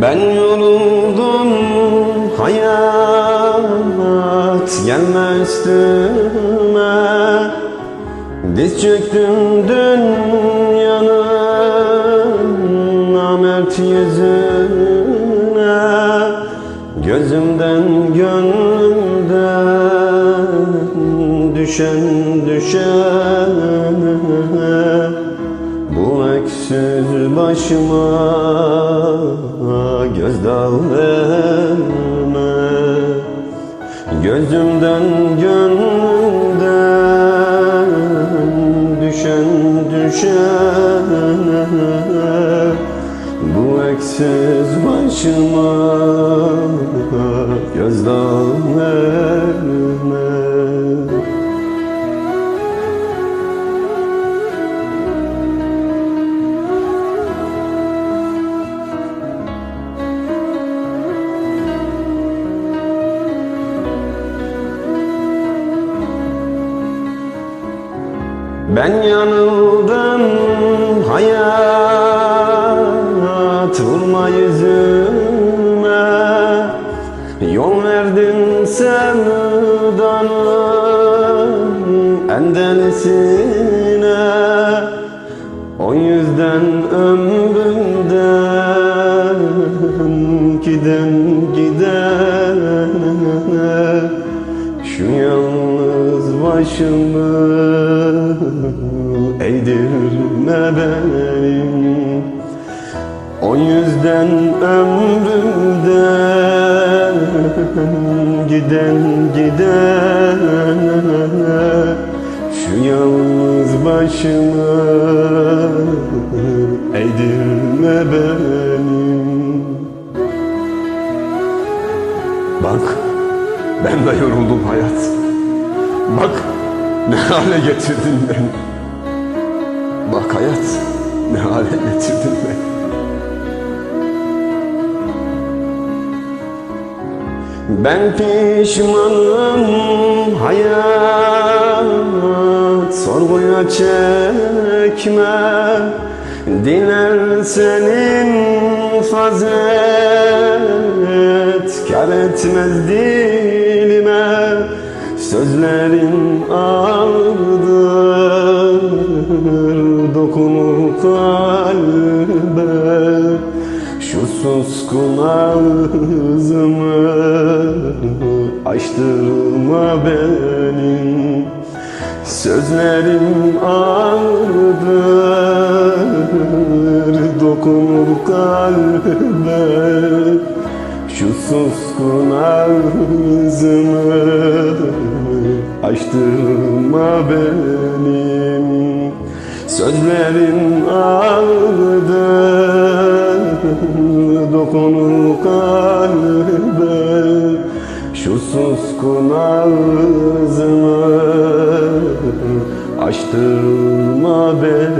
Ben yoruldum hayat gelme üstüme Diz çöktüm dünyanın namert yüzüne. Gözümden gönlümden düşen düşen öksüz başıma gözdağı verme Gözümden gönlümden düşen düşen Bu öksüz başıma gözdağı verme Ben yanıldım hayat vurma yüzüme. Yol verdin sevdanın en yalnız başımı eğdirme benim. O yüzden ömrümden giden gidene Şu yalnız başımı eğdirme benim. Bak ben de yoruldum hayat. Bak ne hale getirdin beni. Bak hayat ne hale getirdin beni. Ben pişmanım hayat Sorguya çekme. Diler senin fazlet Kar etmez dilime Sözlerin ağırdır. Dokunur kalbe şu suskun ağzımı açtırma benim. Sözlerim ağırdır. Dokunur kalbe Şu suskun ağzımı açtırma benim. Sözlerin ağırdır dokunur kalbe. Şu suskun ağzımı açtırma beni